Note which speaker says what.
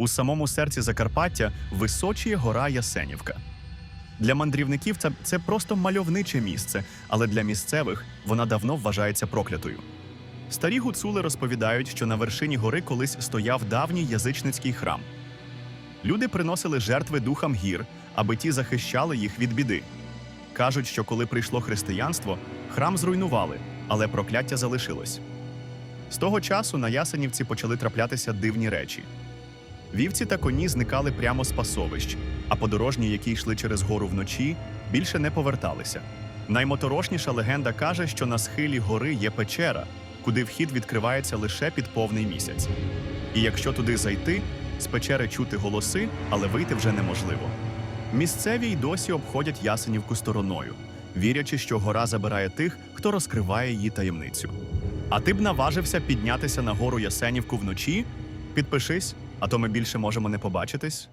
Speaker 1: У самому серці Закарпаття височіє гора Ясенівка. Для мандрівників це, це просто мальовниче місце, але для місцевих вона давно вважається проклятою. Старі гуцули розповідають, що на вершині гори колись стояв давній язичницький храм. Люди приносили жертви духам гір, аби ті захищали їх від біди. Кажуть, що коли прийшло християнство, храм зруйнували, але прокляття залишилось. З того часу на Ясенівці почали траплятися дивні речі. Вівці та коні зникали прямо з пасовищ, а подорожні, які йшли через гору вночі, більше не поверталися. Наймоторошніша легенда каже, що на схилі гори є печера, куди вхід відкривається лише під повний місяць. І якщо туди зайти, з печери чути голоси, але вийти вже неможливо. Місцеві й досі обходять Ясенівку стороною, вірячи, що гора забирає тих, хто розкриває її таємницю. А ти б наважився піднятися на гору Ясенівку вночі? Підпишись, а то ми більше можемо не побачитись.